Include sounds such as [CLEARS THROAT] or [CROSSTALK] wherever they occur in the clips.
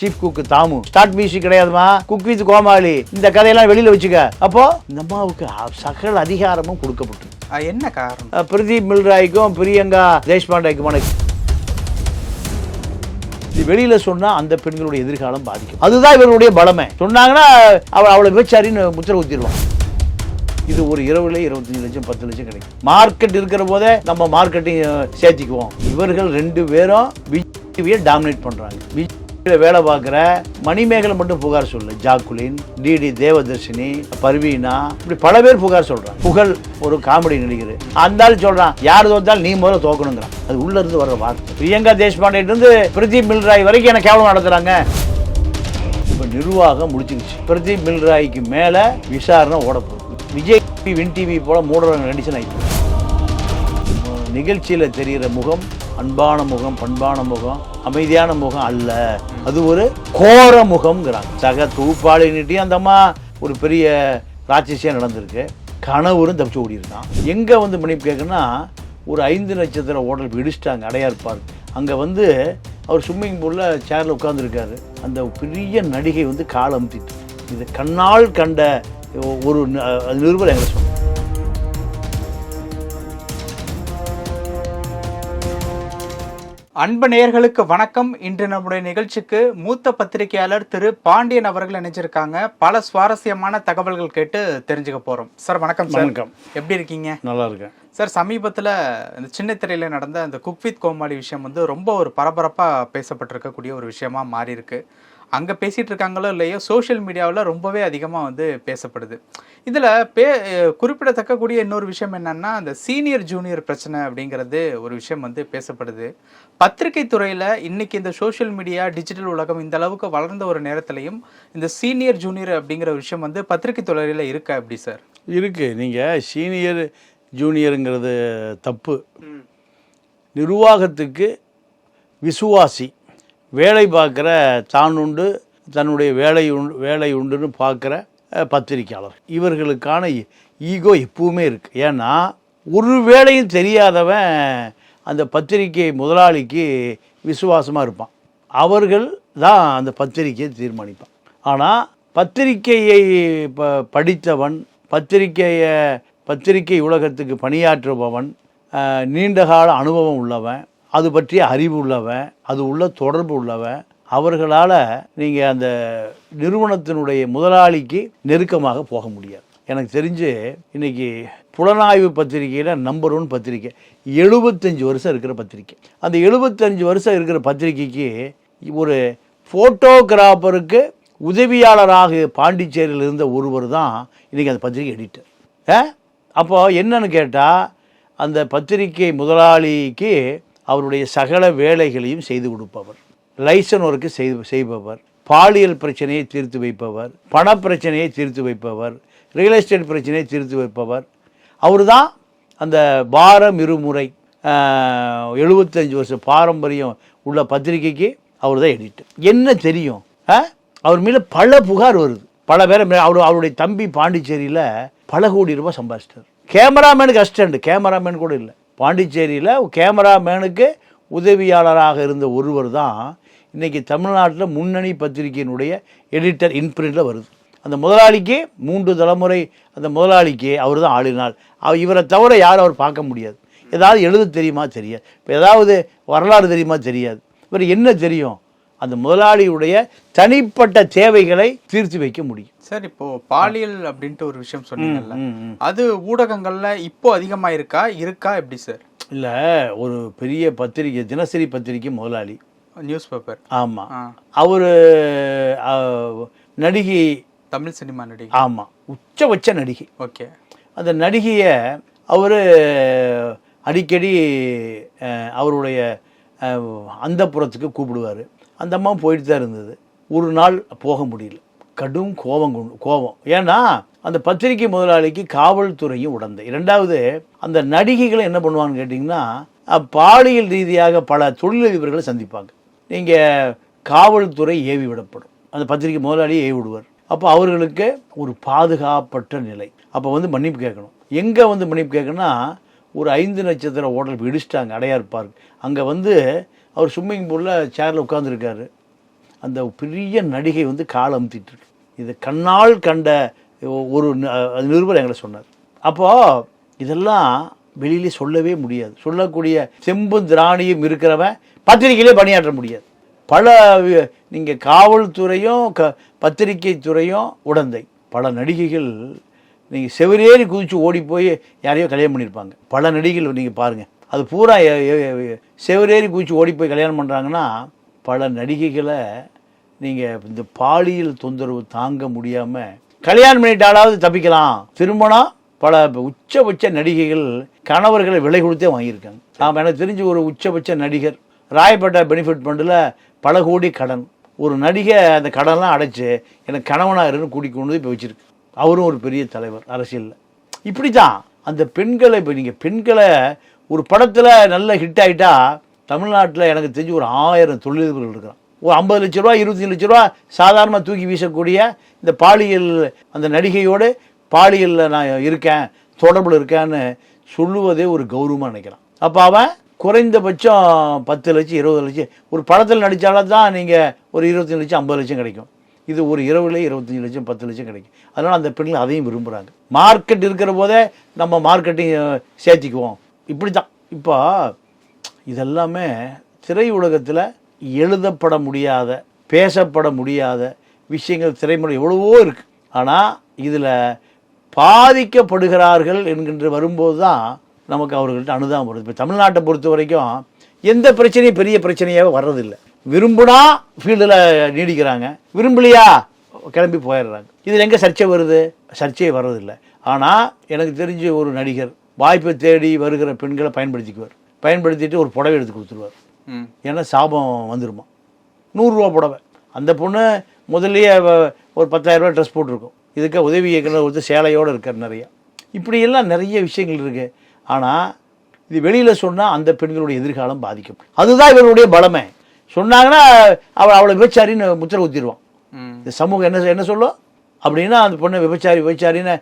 Chief cook Damu. Start music கிடையாதுமா? Cook with Comali. இந்த கதையெல்லாம் வெளியில வச்சுக்க. அப்போ இந்த அம்மாவுக்கு சகல அதிகாரமும் கொடுக்கப்பட்டு என்ன காரணம்? பிரதீப் மில்ராய்க்கும் பிரியங்கா தேஷ்பாண்டேக்குமான இது வெளியில சொன்னா அந்த பெண்களுடைய எதிர்காலம் பாதிக்கும். அதுதான் இவர்களுடைய பலமே சொன்னாங்கன்னா அவள் அவளை விபச்சாரின்னு முத்திர ஊத்திடுவான் இது ஒரு இரவுல இருபத்தஞ்சு லட்சம் பத்து லட்சம் கிடைக்கும். மார்க்கெட் இருக்கிற போதே நம்ம மார்க்கெட்டையும் சேர்த்திக்குவோம். இவர்கள் ரெண்டு பேரும் பிஜேபியை டாமினேட் பண்றாங்க. பிஜேபியில் வேலை பார்க்குற மணிமேகலை மட்டும் புகார் சொல்லு. ஜாக்குலின் டிடி தேவதர்ஷினி பர்வீனா இப்படி பல பேர் புகார் சொல்கிறான் புகழ் ஒரு காமெடி நடிகர் அந்த சொல்கிறான் சொல்றான் யார் தோத்தாலும் நீ முதல்ல தோக்கணுங்கிறான். அது உள்ள இருந்து வர வார்த்தை. பிரியங்கா தேஷ்பாண்டே இருந்து பிரதீப் மில்ராய் வரைக்கும் எனக்கு கேவலம் நடத்துறாங்க. இப்போ நிர்வாகம் முடிச்சிருச்சு பிரதீப் மில்ராய்க்கு மேலே விசாரணை ஓட போகுது விஜய் வின் டிவி போல மூடுறவங்க நடிச்சு ஆயிடுச்சு நிகழ்ச்சியில் தெரிகிற முகம் அன்பான முகம் பண்பான முகம் அமைதியான முகம் அல்ல. அது ஒரு கோர முகம்ங்கிறாங்க. சக தொகுப்பாளினிட்டையும் அந்த அம்மா ஒரு பெரிய ராட்சசியாக நடந்திருக்கு. கணவரும் தப்பிச்சு ஓடிருக்கான். எங்கே வந்து மன்னிப்பு கேட்குன்னா ஒரு ஐந்து நட்சத்திர ஓட்டல் இடிச்சிட்டாங்க அடையார் பார்க். அங்கே வந்து அவர் ஸ்விம்மிங் பூலில் சேரில் உட்காந்துருக்காரு அந்த பெரிய நடிகை வந்து கால் அமுத்திட்டு இது கண்ணால் கண்ட ஒரு நிருபர் எங்களை சொன்னார்? அன்பு நேயர்களுக்கு வணக்கம். இன்று நம்முடைய நிகழ்ச்சிக்கு மூத்த பத்திரிகையாளர் திரு பாண்டியன் அவர்கள் இணைஞ்சிருக்காங்க. பல சுவாரஸ்யமான தகவல்கள் கேட்டு தெரிஞ்சுக்க போறோம். சார் வணக்கம் சார். வணக்கம். எப்படி இருக்கீங்க? நல்லா இருக்கேன். சார் சமீபத்தில் இந்த சின்ன திரையில நடந்த அந்த குக் வித் கோமாளி விஷயம் வந்து ரொம்ப ஒரு பரபரப்பாக பேசப்பட்டிருக்கக்கூடிய ஒரு விஷயமா மாறி இருக்கு அங்கே பேசிட்டு இருக்காங்களோ இல்லையோ சோஷியல் மீடியாவில் ரொம்பவே அதிகமாக வந்து பேசப்படுது. இதில் பே அஹ் குறிப்பிடத்தக்க கூடிய இன்னொரு விஷயம் என்னன்னா அந்த சீனியர் ஜூனியர் பிரச்சனை அப்படிங்கிறது ஒரு விஷயம் வந்து பேசப்படுது. பத்திரிகை துறையில் இன்னைக்கு இந்த சோஷியல் மீடியா டிஜிட்டல் உலகம் இந்த அளவுக்கு வளர்ந்த ஒரு நேரத்திலையும் இந்த சீனியர் ஜூனியர் அப்படிங்கிற விஷயம் வந்து பத்திரிகை துறையில் இருக்கா எப்படி சார் இருக்கு. நீங்கள் சீனியர் ஜூனியருங்கிறது தப்பு. நிர்வாகத்துக்கு விசுவாசி. வேலை பார்க்குற தான் உண்டு தன்னுடைய வேலை உண்டு வேலை உண்டுன்னு பார்க்குற பத்திரிக்கையாளர். இவர்களுக்கான ஈகோ எப்பவுமே இருக்குது ஏன்னா ஒரு வேலையும் தெரியாதவன் அந்த பத்திரிகை முதலாளிக்கு விசுவாசமாக இருப்பான். அவர்கள் தான் அந்த பத்திரிகையை தீர்மானிப்பான். ஆனால் பத்திரிகையை ப படித்தவன் பத்திரிகையை பத்திரிகை உலகத்துக்கு பணியாற்றுபவன் நீண்டகால அனுபவம் உள்ளவன் அது பற்றிய அறிவு உள்ளவன் அது உள்ள தொடர்பு உள்ளவன் அவர்களால் நீங்கள் அந்த நிறுவனத்தினுடைய முதலாளிக்கு நெருக்கமாக போக முடியாது. எனக்கு தெரிஞ்சு இன்றைக்கி புலனாய்வு பத்திரிகையில் நம்பர் ஒன் பத்திரிக்கை. எழுபத்தஞ்சு வருஷம் இருக்கிற பத்திரிக்கை. அந்த எழுபத்தஞ்சு வருஷம் இருக்கிற பத்திரிக்கைக்கு ஒரு ஃபோட்டோகிராஃபருக்கு உதவியாளராக பாண்டிச்சேரியில் இருந்த ஒருவர் தான் இன்றைக்கி அந்த பத்திரிகை எடிட்டர் ஆ? அப்போது என்னன்னு கேட்டால் அந்த பத்திரிகை முதலாளிக்கு அவருடைய சகல வேலைகளையும் செய்து கொடுப்பவர். லைசன் ஒர்க்கு செய்து செய்பவர். பாலியல் பிரச்சனையை தீர்த்து வைப்பவர். பண பிரச்சனையை தீர்த்து வைப்பவர். ரியல் எஸ்டேட் பிரச்சனையை தீர்த்து வைப்பவர். அவர் தான் அந்த பாரம் இருமுறை எழுபத்தஞ்சு வருஷம் பாரம்பரியம் உள்ள பத்திரிகைக்கு அவர் தான் எடிட்டர் என்ன தெரியும்? ஆ? அவர் மேலே பல புகார் வருது. பல பேரை அவர் அவருடைய தம்பி பாண்டிச்சேரியில் பல கோடி ரூபாய் சம்பாதிச்சிட்டார். கேமராமேனுக்கு அசிஸ்டண்ட் கேமராமேன் கூட இல்லை. பாண்டிச்சேரியில் கேமராமேனுக்கு உதவியாளராக இருந்த ஒருவர் தான் இன்றைக்கி தமிழ்நாட்டில் முன்னணி பத்திரிகையினுடைய எடிட்டர் இன்பிரிண்டில் வருது. அந்த முதலாளிக்கு மூன்று தலைமுறை அந்த முதலாளிக்கு அவர் தான் ஆளினால் அவர் இவரை தவிர யாரும் அவர் பார்க்க முடியாது. ஏதாவது எழுத தெரியுமா? தெரியாது. இப்போ ஏதாவது வரலாறு தெரியுமா? தெரியாது. இவர் என்ன தெரியும்? அந்த முதலாளியுடைய தனிப்பட்ட தேவைகளை தீர்த்து வைக்க முடியும். சார் இப்போ பாலியல் அப்படின்ட்டு ஒரு விஷயம் சொன்னீங்கல்ல. அது ஊடகங்கள்ல இப்போ அதிகமா இருக்கா இருக்கா எப்படி சார்? இல்லை ஒரு பெரிய பத்திரிகை தினசரி பத்திரிகை முதலாளி. Newspaper. ஆமாம். அவர் நடிகை. தமிழ் சினிமா நடிகை. ஆமாம் உச்சபட்ச நடிகை. ஓகே. அந்த நடிகையை அவர் அடிக்கடி அவருடைய அந்த புறத்துக்கு கூப்பிடுவார். அந்த அம்மா போயிட்டு தான் இருந்தது. ஒரு நாள் போக முடியல. கடும் கோபம் கொண்டு கோபம். ஏன்னா அந்த பத்திரிகை முதலாளிக்கு காவல்துறையும் உடந்தை. இரண்டாவது அந்த நடிகைகளை என்ன பண்ணுவாங்கன்னு கேட்டிங்கன்னா பாலியல் ரீதியாக பல தொழிலதிபர்களை சந்திப்பாங்க. நீங்கள் காவல்துறை ஏவி விடப்படும். அந்த பத்திரிகை முதலாளியை ஏவி விடுவார். அப்போ அவர்களுக்கு ஒரு பாதுகாப்பற்ற நிலை. அப்போ வந்து மன்னிப்பு கேட்கணும். எங்கே வந்து மன்னிப்பு கேட்கணும்னா ஒரு ஐந்து நட்சத்திர ஹோட்டல் இடிச்சிட்டாங்க அடையார் பார்க். அங்கே வந்து அவர் ஸ்விம்மிங் பூலில் சேரில் உட்காந்துருக்காரு அந்த பெரிய நடிகை வந்து கால் அமுத்திட்டுருக்கு இது கண்ணால் கண்ட ஒரு அது நிருபர் எங்களை சொன்னார். அப்போது இதெல்லாம் வெளியிலே சொல்லவே முடியாது. சொல்லக்கூடிய செம்பும் திராணியும் இருக்கிறவன் பத்திரிகையிலே பணியாற்ற முடியாது. பல நீங்கள் காவல்துறையும் க பத்திரிகை துறையும் உடந்தை. பல நடிகைகள் நீங்கள் செவரேறி குதித்து ஓடி போய் யாரையோ கல்யாணம் பண்ணியிருப்பாங்க. பல நடிகைகள் நீங்கள் பாருங்கள் அது பூரா செவரேறி குதிச்சு ஓடி போய் கல்யாணம் பண்ணுறாங்கன்னா பல நடிகைகளை நீங்கள் இந்த பாலியல் தொந்தரவு தாங்க முடியாமல் கல்யாணம் பண்ணிட்டாலாவது தப்பிக்கலாம். திருமணம் பல உச்சபட்ச நடிகைகள் கணவர்களை விலை கொடுத்தே வாங்கியிருக்காங்க. ஆமாம் எனக்கு தெரிஞ்ச ஒரு உச்சபட்ச நடிகர் ராயப்பேட்டை பெனிஃபிட் ஃபண்டில் பல கோடி கடன். ஒரு நடிகை அந்த கடன்லாம் அடைச்சி எனக்கு கணவனாக இருந்து கூட்டிக் கொண்டு போய் இப்போ வச்சுருக்கு. அவரும் ஒரு பெரிய தலைவர் அரசியலில். இப்படி தான் அந்த பெண்களை இப்போ நீங்கள் பெண்களை ஒரு படத்தில் நல்ல ஹிட் ஆகிட்டா தமிழ்நாட்டில் எனக்கு தெரிஞ்சு ஒரு ஆயிரம் தொழிலதிபர்கள் இருக்கிறான். ஒரு ஐம்பது லட்ச ரூபா இருபத்தஞ்சு லட்ச ரூபா சாதாரணமாக தூக்கி வீசக்கூடிய இந்த பாலியல் அந்த நடிகையோடு பாலியலில் நான் இருக்கேன் தொடர்பில் இருக்கேன்னு சொல்லுவதே ஒரு கௌரவமாக நினைக்கிறான். அப்போ அவன் குறைந்தபட்சம் பத்து லட்சம் இருபது லட்சம் ஒரு படத்தில் நடித்தாலும் தான் நீங்கள் ஒரு இருபத்தஞ்சு லட்சம் ஐம்பது லட்சம் கிடைக்கும். இது ஒரு இரவுல இருபத்தஞ்சி லட்சம் பத்து லட்சம் கிடைக்கும். அதனால் அந்த பெண்கள் அதையும் விரும்புகிறாங்க மார்க்கெட் இருக்கிற போதே நம்ம மார்க்கெட்டிங் சேர்த்திக்குவோம். இப்படி தான் இப்போ இதெல்லாமே திரை உலகத்தில் எழுதப்பட முடியாத பேசப்பட முடியாத விஷயங்கள் திரைமுறை எவ்வளவோ இருக்குது ஆனால் இதில் பாதிக்கப்படுகிறார்கள் என்கின்ற வரும்போது தான் நமக்கு அவர்கள்ட்ட அனுதாபம் வருது. இப்போ தமிழ்நாட்டை பொறுத்த வரைக்கும் எந்த பிரச்சனையும் பெரிய பிரச்சனையாகவே வர்றதில்லை. விரும்புனா ஃபீல்டில் நீடிக்கிறாங்க. விரும்பலையா? கிளம்பி போயிடுறாங்க. இதில் எங்கே சர்ச்சை வருது? சர்ச்சையே வர்றதில்லை. ஆனால் எனக்கு தெரிஞ்ச ஒரு நடிகர் வாய்ப்பை தேடி வருகிற பெண்களை பயன்படுத்திக்குவார். பயன்படுத்திட்டு ஒரு புடவை எடுத்து கொடுத்துருவார். ஏன்னா சாபம் வந்துருமா? நூறுரூவா புடவை. அந்த பொண்ணு முதல்லயே ஒரு பத்தாயிரரூபா ட்ரெஸ் போட்டிருக்கும். இதுக்கு உதவி இயக்குனர் ஒருத்தர் சேலையோடு இருக்கார் நிறையா. இப்படியெல்லாம் நிறைய விஷயங்கள் இருக்குது ஆனால் இது வெளியில் சொன்னால் அந்த பெண்களுடைய எதிர்காலம் பாதிக்கும். அதுதான் இவருடைய பலமே. சொன்னாங்கன்னா அவள் அவளை விபச்சாரின்னு முத்திரை ஊற்றிடுவான் இந்த சமூகம் என்ன என்ன சொல்லும்? அப்படின்னா அந்த பொண்ணு விபச்சாரி விபச்சாரின்னு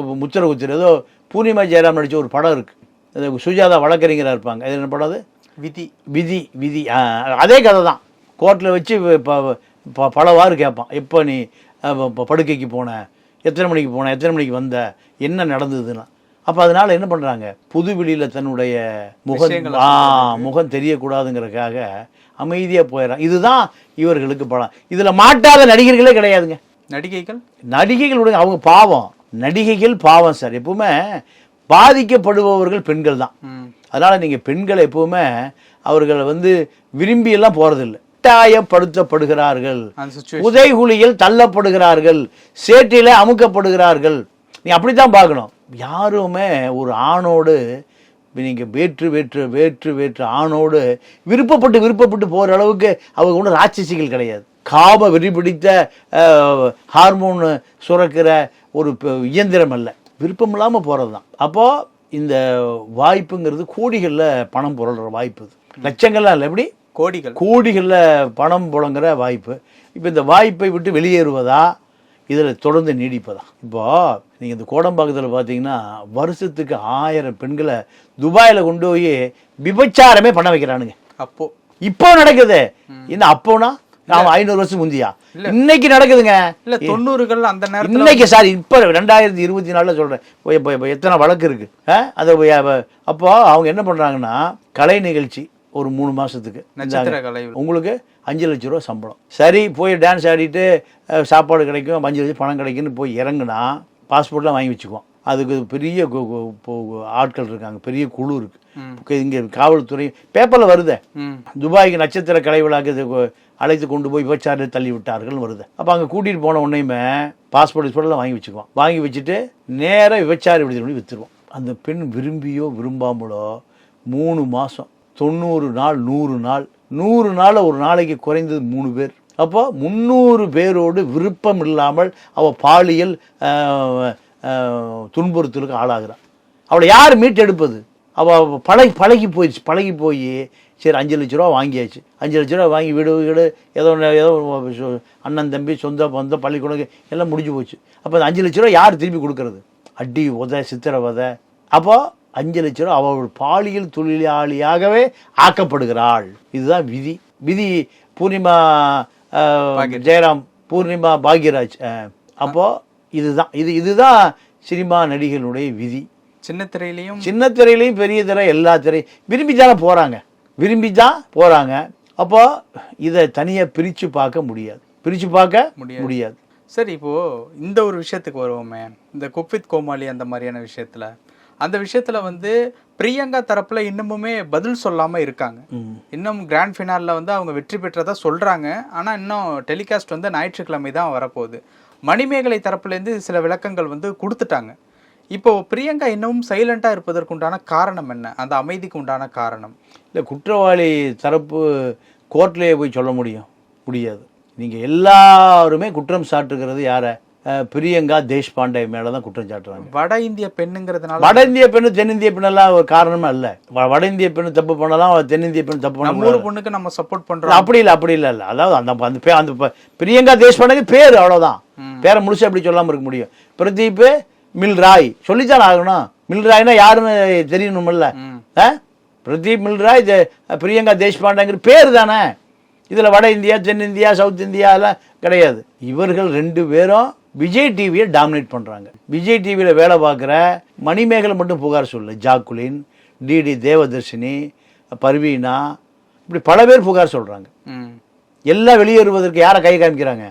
முத்திரை ஊத்திரு ஏதோ பூர்ணிமா ஜெயராம் நடிச்ச ஒரு படம் இருக்கு. அது சுஜாதா வழக்கறிஞராக இருப்பாங்க. அது என்ன படம் அது? விதி. விதி விதி. அதே கதை தான். கோர்ட்டில் வச்சு ப- ப- பல வாரு கேட்பான். எப்போ நீ படுக்கைக்கு போன? எத்தனை மணிக்கு போன? எத்தனை மணிக்கு வந்த? என்ன நடந்ததுன்னா. அப்போ அதனால என்ன பண்ணுறாங்க புது வெளியில் தன்னுடைய முகம் ஆ முகம் தெரியக்கூடாதுங்கிறதுக்காக அமைதியாக போயிடறான். இதுதான் இவர்களுக்கு பலம். இதில் மாட்டாத நடிகர்களே கிடையாதுங்க. நடிகைகள்? நடிகைகளுடைய அவங்க பாவம். நடிகைகள் பாவம் சார். எப்பவுமே பாதிக்கப்படுபவர்கள் பெண்கள் தான். அதனால் நீங்கள் பெண்கள் எப்பவுமே அவர்கள் வந்து விரும்பியெல்லாம் போகிறதில்ல கட்டாயப்படுத்தப்படுகிறார்கள். உதைகுழியில் தள்ளப்படுகிறார்கள். சேற்றில அமுக்கப்படுகிறார்கள். நீ அப்படித்தான் பார்க்கணும். யாருமே ஒரு ஆணோடு நீங்கள் வேற்று வேற்று வேற்று வேற்று ஆணோடு விருப்பப்பட்டு விருப்பப்பட்டு போகிற அளவுக்கு அவங்க ஒன்றும் ராட்சசிகள் கிடையாது. காம வெறி பிடித்த அஹ், ஹார்மோன் சுரக்கிற ஒரு இயந்திரம் அல்ல. விருப்பம் இல்லாமல் போகிறது தான் அப்போது இந்த வாய்ப்புங்கிறது கோடிகளில் பணம் புரள்ற வாய்ப்பு லட்சங்கள்லாம் இல்லை எப்படி? கோடிகள். கோடிகளில் பணம் புழங்குற வாய்ப்பு. இப்போ இந்த வாய்ப்பை விட்டு வெளியேறுவதா இதில் தொடர்ந்து நீடிப்பதா? இப்போ நீங்கள் இந்த கோடம்பாக்கத்தில் பார்த்தீங்கன்னா வருஷத்துக்கு ஆயிரம் பெண்களை துபாயில் கொண்டு போய் விபச்சாரமே பண்ண வைக்கிறானுங்க. அப்போ. இப்போ நடக்குது. இன்னும் அப்போனா? நான் ஐநூறு வருஷம் முந்தியா? இன்னைக்கு நடக்குதுங்க. இல்ல தொண்ணூறுகள் அந்த நேரத்துல இன்னைக்கு சார் இப்போ ரெண்டாயிரத்தி இருபத்தி நாலில் சொல்கிறேன் இப்போ எத்தனை வழக்கு இருக்கு? அது அப்போ அவங்க என்ன பண்ணுறாங்கன்னா கலை நிகழ்ச்சி ஒரு மூணு மாசத்துக்கு. உங்களுக்கு அஞ்சு லட்ச ரூபா சம்பளம். சரி போய் டான்ஸ் ஆடிட்டு சாப்பாடு கிடைக்கும் அஞ்சு லட்சம் பணம் கிடைக்குன்னு போய் இறங்குனா பாஸ்போர்ட்லாம் வாங்கி வச்சுக்குவோம். அதுக்கு பெரிய ஆட்கள் இருக்காங்க. பெரிய குழு இருக்கு. இங்கே காவல்துறை பேப்பரில் வருதே. துபாய்க்கு நட்சத்திர கலை விழாக்கு அழைத்து கொண்டு போய் விபச்சாரத்தை தள்ளி விட்டார்கள் வருது. அப்போ அங்கே கூட்டிகிட்டு போன உடனேயுமே பாஸ்போர்ட் கிஸ்போர்ட்லாம் வாங்கி வச்சுக்குவோம். வாங்கி வச்சுட்டு நேராக விபச்சார விடுதலை பண்ணி விற்றுருவோம் அந்த பெண் விரும்பியோ விரும்பாமலோ மூணு மாதம் தொண்ணூறு நாள் நூறு நாள் நூறு நாள் ஒரு நாளைக்கு குறைந்தது மூணு பேர். அப்போ முந்நூறு பேரோடு விருப்பம் இல்லாமல் அவள் பாலியல் துன்புறுத்தலுக்கு ஆளாகிறாள் அவளை யார் மீட்டெடுப்பது? அவள் பழகி பழகி போயிடுச்சு. பழகி போய் சரி அஞ்சு லட்ச ரூபா வாங்கியாச்சு. அஞ்சு லட்ச ரூபா வாங்கி வீடு வீடு ஏதோ ஒன்று ஏதோ அண்ணன் தம்பி சொந்த பந்தம் பள்ளிக்கூடம் எல்லாம் முடிஞ்சு போச்சு. அப்போ அந்த அஞ்சு லட்ச ரூபா யார் திருப்பி கொடுக்கறது? அடி உத சித்திரவதை அப்போ அஞ்சு லட்ச ரூபா அவள் பாலியல் தொழிலாளியாகவே ஆக்கப்படுகிறாள். இதுதான் விதி. விதி பூர்ணிமா ஜெயராம் பூர்ணிமா பாக்யராஜ். அஹ், அப்போ இதுதான். இது இதுதான் சினிமா நடிகர்களுடைய விதி. சின்ன திரையிலையும் சின்ன திரையிலையும் பெரிய திரை எல்லா திரை விரும்பி தானே போகிறாங்க விரும்பி தான் போகிறாங்க அப்போ இதை தனியாக பிரித்து பார்க்க முடியாது. பிரித்து பார்க்க முடியாது. முடியாது. சரி இப்போ இந்த ஒரு விஷயத்துக்கு வருவோமே. இந்த குக்வித் கோமாளி அந்த மாதிரியான விஷயத்துல. அந்த விஷயத்துல வந்து பிரியங்கா தரப்புல இன்னமுமே பதில் சொல்லாம இருக்காங்க. இன்னும் கிராண்ட் ஃபினாலில் வந்து அவங்க வெற்றி பெற்றதா சொல்றாங்க. ஆனா இன்னும் டெலிகாஸ்ட் வந்து ஞாயிற்றுக்கிழமை தான் வரப்போகுது. மணிமேகலை தரப்புலேருந்து சில விளக்கங்கள் வந்து கொடுத்துட்டாங்க. இப்போ பிரியங்கா இன்னமும் சைலண்டா இருப்பதற்குண்டான காரணம் என்ன? அந்த அமைதிக்கு உண்டான காரணம்? இல்லை குற்றவாளி தரப்பு கோர்ட்லேயே போய் சொல்ல முடியும். முடியாது. நீங்கள் எல்லாருமே குற்றம் சாட்டுகிறது யாரை? பிரியங்கா தேஷ்பாண்டே மேலே தான் குற்றம் சாட்டுறாங்க. வட இந்திய பெண்ணுங்கிறதுனால வட இந்திய பெண்ணு தென்னிந்திய பெண்ணெல்லாம் ஒரு காரணமே அல்ல. வ- வட இந்திய பெண்ணு தப்பு பண்ணலாம் தென்னிந்திய பெண்ணு தப்பு பண்ணலாம். ஊர் பொண்ணுக்கு நம்ம சப்போர்ட் பண்றோம். அப்படி இல்லை அப்படி இல்லை இல்லை. அதாவது அந்த அந்த பே அந்த பிரியங்கா தேஷ்பாண்டேக்கு பேர் அவ்வளோதான் பேரை முடிச்சு அப்படி சொல்லாமல் இருக்க முடியும்? பிரதீப் மில் ராய் சொல்லித்தான் ஆகணும். மில் ராய்னா யாருன்னு தெரியணுமில்ல. ஆ பிரதீப் மில் ராய் ஜெ- பிரியங்கா தேஷ்பாண்டேங்கிற பேர் தானே. இதில் வட இந்தியா தென்னிந்தியா சவுத் இந்தியா எல்லாம் கிடையாது. இவர்கள் ரெண்டு பேரும் விஜய் டிவியை டாமினேட் பண்ணுறாங்க விஜய் டிவியில் வேலை பார்க்குற மணிமேகலை மட்டும் புகார் சொல்லு ஜாக்குலின் டிடி தேவதர்ஷினி பர்வீனா இப்படி பல பேர் புகார் சொல்கிறாங்க எல்லாம் வெளியேறுவதற்கு யாரை கை காமிக்கிறாங்க?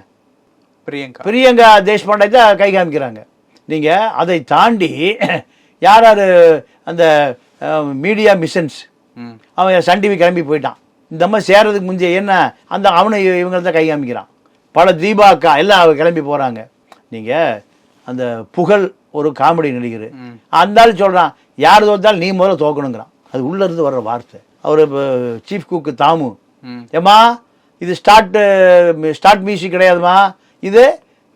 பிரியங்கா. பிரியங்கா தேஷ்பாண்டே தான் கை காமிக்கிறாங்க. நீங்கள் அதை தாண்டி [CLEARS THROAT] யார் யார் அந்த மீடியா மிஷன்ஸ் அவன் சன் டிவி கிளம்பி போயிட்டான். இந்த அம்மா சேர்றதுக்கு முந்தைய என்ன? அந்த அவனை இவங்க தான் கை காமிக்கிறான். பல தீபாக்கா எல்லாம் கிளம்பி போகிறாங்க நீங்கள் அந்த புகழ் ஒரு காமெடி நடிகர். அந்த ஆள் சொல்கிறான் யார் தோத்தாலும் நீ முதல்ல தோக்கணுங்கிறான். அது உள்ளே இருந்து வர்ற வார்த்தை. அவர் சீஃப் குக்கு தாமு. ஏம்மா இது ஸ்டார்ட் ஸ்டார்ட் மியூசிக் கிடையாதுமா இது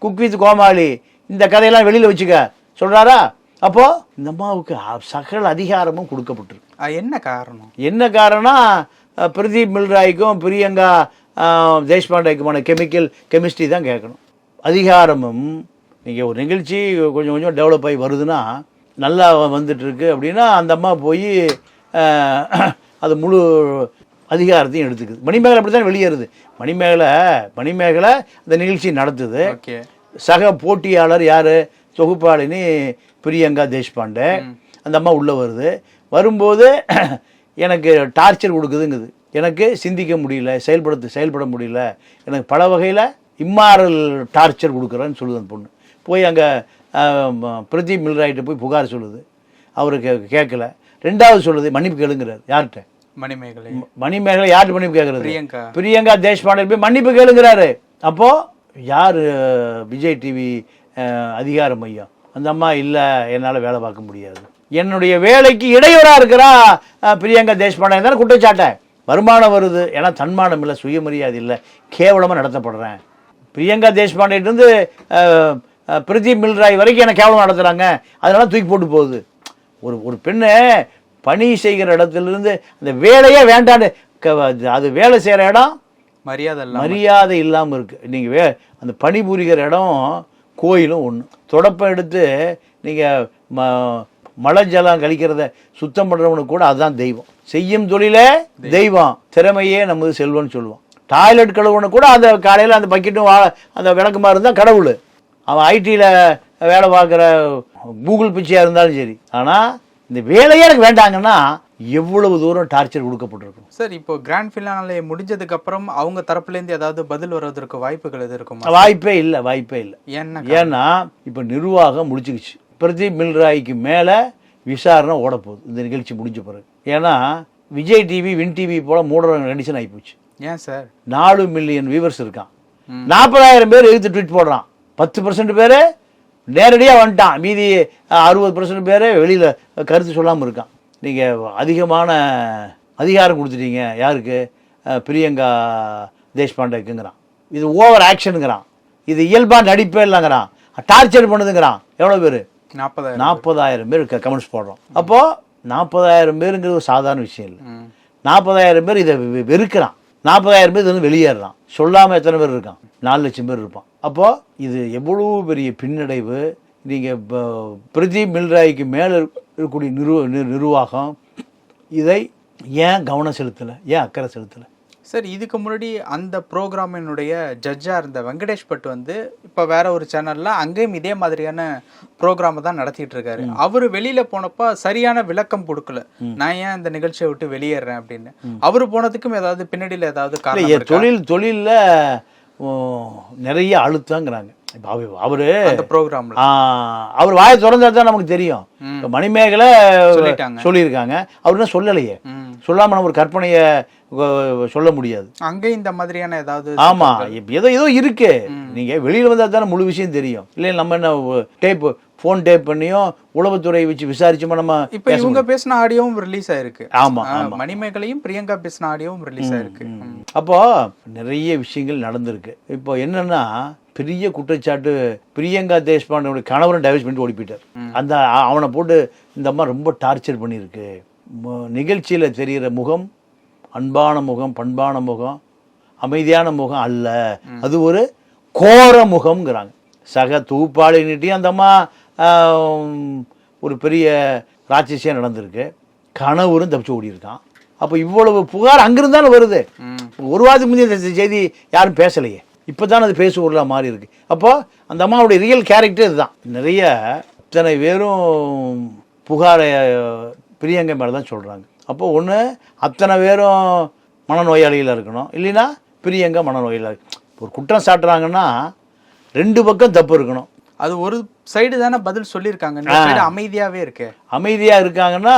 குக் வித் கோமாளி. இந்த கதையெல்லாம் வெளியில் வச்சுக்க. சொல்கிறாரா அப்போது இந்த அம்மாவுக்கு சகல அதிகாரமும் கொடுக்கப்பட்டிருக்கு. என்ன காரணம்? என்ன காரணம் பிரதீப் மில்ராய்க்கும் பிரியங்கா தேஷ்பாண்டேக்குமான கெமிக்கல் கெமிஸ்ட்ரி தான் கேட்கணும். அதிகாரமும் நீங்கள் ஒரு நிகழ்ச்சி கொஞ்சம் கொஞ்சம் டெவலப் ஆகி வருதுன்னா நல்லா வந்துட்டு இருக்கு அப்படின்னா அந்த அம்மா போய் அது முழு அதிகாரத்தையும் எடுத்துக்குது. மணிமேகலை அப்படி தான் வெளியேறுது. மணிமேகலை மணிமேகலை அந்த நிகழ்ச்சி நடத்துது. சக போட்டியாளர் யார்? தொகுப்பாளினி பிரியங்கா தேஷ்பாண்டே. அந்த அம்மா உள்ளே வருது. வரும்போது எனக்கு டார்ச்சர் கொடுக்குதுங்குது. எனக்கு சிந்திக்க முடியல செயல்படுத்த செயல்பட முடியல. எனக்கு பல வகையில் இம்மாரல் டார்ச்சர் கொடுக்குறேன்னு சொல்லுது அந்த பொண்ணு. போய் அங்கே பிரதீப் மில்ராய்கிட்ட போய் புகார் சொல்லுது. அவருக்கு கேட்கல ரெண்டாவது சொல்லுது மன்னிப்பு கேளுங்கிறார். யார்கிட்ட? மணிமேகலை. மணிமேகலை யார்கிட்ட மன்னிப்பு கேட்குறது பிரியங்கா. பிரியங்கா தேஷ்பாண்டே போய் மன்னிப்பு கேளுங்கிறாரு. அப்போ யார் விஜய் டிவி அதிகார மையம்? அந்த அம்மா இல்லை என்னால் வேலை பார்க்க முடியாது. என்னுடைய வேலைக்கு இடையூறாக இருக்கிறா பிரியங்கா தேஷ்பாண்டே. தானே குற்றச்சாட்டை. வருமானம் வருது. ஏன்னா தன்மானம் இல்லை சுயமரியாதை இல்லை. கேவலமாக நடத்தப்படுறேன். பிரியங்கா தேஷ்பாண்டேட்டு பிரதீப் மில்ராய் வரைக்கும் என்ன கேவலம் நடத்துகிறாங்க அதனால தூக்கி போட்டு போகுது. ஒரு ஒரு பெண்ணு பணி செய்கிற இடத்துலேருந்து அந்த வேலையே வேண்டான்னு க- அது வேலை செய்கிற இடம் மரியாதை மரியாதை இல்லாமல் இருக்குது நீங்கள் வே அந்த பணிபுரிகிற இடம் கோயிலும் ஒன்று தொடப்பம் எடுத்து நீங்கள் ம மழை ஜலம் கழிக்கிறத சுத்தம் பண்ணுறவனுக்கு கூட அதுதான் தெய்வம். செய்யும் தொழிலே தெய்வம். திறமையே நமது செல்வம்னு சொல்லுவான் டாய்லெட் கழுவுன கூட அந்த காலையில் அந்த பக்கெட்டும் வா அந்த விளக்குமா இருந்தால் கடவுள். அவன் ஐடியில் வேலை பார்க்குற கூகுள் பிச்சையாக இருந்தாலும் சரி. ஆனால் இந்த வேலையே எனக்கு வேண்டாங்கன்னா எவ்வளவு தூரம் டார்ச்சர் கொடுக்கப்பட்டிருக்கும்? சார் இப்போ கிராண்ட் ஃபினாலே முடிஞ்சதுக்கு அப்புறம் அவங்க தரப்புல இருந்து ஏதாவது பதில் வருவதற்கு வாய்ப்புகள் எது இருக்குமா வாய்ப்பே இல்லை வாய்ப்பே இல்லை. என்ன ஏன்னா இப்போ நிர்வாகம் முடிச்சுக்கிச்சு. பிரதீப் மில்ராய்க்கு மேலே விசாரணை ஓடப்போகுது. இந்த நிகழ்ச்சி முடிஞ்ச பிறகு. ஏன்னா விஜய் டிவி வின் டிவி போல மூடர கண்டிஷன் ஆகிப்போச்சு ஏன் சார்? நாலு மில்லியன் வியூவர்ஸ் இருக்கான். நாற்பதாயிரம் பேர் எதிர்த்து ட்வீட் போடுறான். பத்து பர்சன்ட் பேர் நேரடியாக வந்துட்டான். மீதி அறுபது பர்சன்ட் பேர் வெளியில் கருத்து சொல்லாமல் இருக்கான். நீங்கள் அதிகமான அதிகாரம் கொடுத்துட்டீங்க. யாருக்கு? பிரியங்கா தேஷ்பாண்டேக்குங்கிறான். இது ஓவர் ஆக்ஷனுங்கிறான் இது இயல்பாக நடிப்பே இல்லைங்கிறான். டார்ச்சர் பண்ணுதுங்கிறான். எவ்வளோ பேர்? நாற்பதாயிரம் நாற்பதாயிரம் பேர் கமெண்ட்ஸ் போடுறோம். அப்போது நாற்பதாயிரம் பேருங்கிறது ஒரு சாதாரண விஷயம் இல்லை. நாற்பதாயிரம் பேர் இதை வெறுக்கிறான். நாற்பதாயிரம் பேர் வந்து வெளியேறான் சொல்லாமல் எத்தனை பேர் இருக்கான்? நாலு லட்சம் பேர் இருப்பான். அப்போது இது எவ்வளோ பெரிய பின்னடைவு? நீங்கள் பிரதீப் மில்ராய்க்கு மேலே இருக்கக்கூடிய நிர்வ நி- நிர்வாகம் இதை ஏன் கவனம் செலுத்தலை? ஏன் அக்கறை செலுத்தலை? சார் இதுக்கு முன்னாடி அந்த ப்ரோக்ராமினுடைய ஜட்ஜாக இருந்த வெங்கடேஷ் பட் வந்து இப்போ வேற ஒரு சேனல்ல அங்கேயும் இதே மாதிரியான ப்ரோக்ராமை தான் நடத்திட்டு இருக்காரு. அவர் வெளியில போனப்ப சரியான விளக்கம் கொடுக்கல. நான் ஏன் இந்த நிகழ்ச்சியை விட்டு வெளியேறேன் அப்படின்னு. அவர் போனதுக்கும் ஏதாவது பின்னாடியில் ஏதாவது? தொழில் தொழிலில் நிறைய அழுத்தங்கிறாங்க. அவர் ப்ரோக்ராம்ல அவர் வாயை திறந்தா தான் நமக்கு தெரியும். மணிமேகலை. சொல்லியிருக்காங்க. அவர் என்ன சொல்லலையே. சொல்லாம நம்ம ஒரு கற்பனையை சொல்ல முடியாது. அங்கேயும் இந்த மாதிரியான ஏதாவது ஆமா ஏதோ ஏதோ இருக்கு. நீங்க வெளியில வந்தா தானே முழு விஷயம் தெரியும். இல்லை நம்ம என்ன டேப் ஃபோன் டேப் பண்ணியும் உளவுத்துறையை வச்சு விசாரிச்சோமா நம்ம இப்போ இவங்க பேசின ஆடியோவும் ரிலீஸ் ஆயிருக்கு. ஆமா மணிமேகலையும் பிரியங்கா பேசின ஆடியோவும் ரிலீஸ் ஆயிருக்கு. அப்போ நிறைய விஷயங்கள் நடந்திருக்கு. இப்போ என்னன்னா பெரிய குற்றச்சாட்டு பிரியங்கா தேஷ்பாண்டோட கணவரும் டைவர்ஸ் பண்ணிட்டு ஓடி போயிட்டார் அந்த அவனை போட்டு இந்த அம்மா ரொம்ப டார்ச்சர் பண்ணியிருக்கு. நிகழ்ச்சியில தெரிகிற முகம் அன்பான முகம் பண்பான முகம் அமைதியான முகம் அல்ல. அது ஒரு கோர முகம்ங்கிறாங்க. சக தூப்பாளினிட்டையும் அந்த அம்மா ஒரு பெரிய ராட்சசியம் நடந்திருக்கு. கணவரும் தப்பிச்சு ஓடி இருக்கான் அப்போ இவ்வளவு புகார் அங்கிருந்தானே வருது. ம். ஒரு வாரத்துக்கு முந்தைய செய்தி யாரும் பேசலையே. இப்போ தான் அது பேசுபொருளாக மாறி இருக்கு. அப்போ அந்த அம்மாவுடைய ரியல் கேரக்டர் இதுதான். நிறைய இத்தனை பேரும் புகாரை பிரியங்கை மேலே தான் சொல்கிறாங்க அப்போ ஒன்று அத்தனை பேரும் மனநோயாளிகளாக இருக்கணும். இல்லைன்னா பிரியங்கா மனநோயாளியாக இருக்கு. ஒரு குற்றம் சாட்டுறாங்கன்னா ரெண்டு பக்கம் தப்பு இருக்கணும். அது ஒரு சைடு தானே பதில் சொல்லியிருக்காங்க. அமைதியாவே இருக்கு. அமைதியாக இருக்காங்கன்னா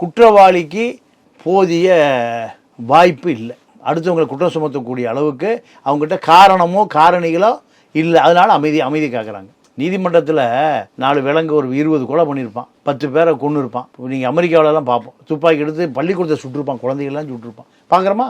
குற்றவாளிக்கு போதிய வாய்ப்பு இல்லை. அடுத்தவங்களை குற்றம் சுமத்தக்கூடிய அளவுக்கு அவங்ககிட்ட காரணமோ காரணிகளோ இல்லை. அதனால அமைதி அமைதி காக்குறாங்க. நீதிமன்றத்தில் நாலு விலங்கு ஒரு இருபது கொலை பண்ணியிருப்பான் பத்து பேரை கொண்டு இருப்பான் நீங்கள் அமெரிக்காவிலலாம் பார்ப்போம் துப்பாக்கி எடுத்து பள்ளிக்கூடத்தை சுட்டிருப்பான். குழந்தைகள்லாம் சுட்டிருப்பான். பார்க்குறோமா.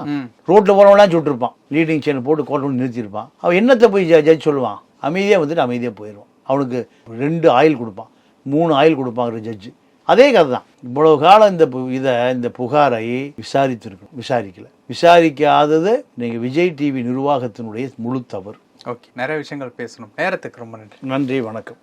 ரோட்டில் போகிறவங்களாம் சுட்டிருப்பான். லீடிங் செயின் போட்டு கோர்ட்டு நிறுத்தியிருப்பான் அவன் என்னத்தை போய் ஜட்ஜ் சொல்லுவான்? அமைதியாக வந்துட்டு அமைதியாக போயிடுவான். அவனுக்கு ரெண்டு ஆயில் கொடுப்பான். மூணு ஆயில் கொடுப்பாங்க ஜட்ஜு அதே கதை தான் இவ்வளவு காலம் இந்த இதை இந்த புகாரை விசாரித்திருக்கணும் விசாரிக்கல. விசாரிக்காதது நீங்கள் விஜய் டிவி நிர்வாகத்தினுடைய முழு தவறு. ஓகே. நிறைய விஷயங்கள் பேசணும். நேரத்துக்கு ரொம்ப நன்றி. நன்றி வணக்கம்.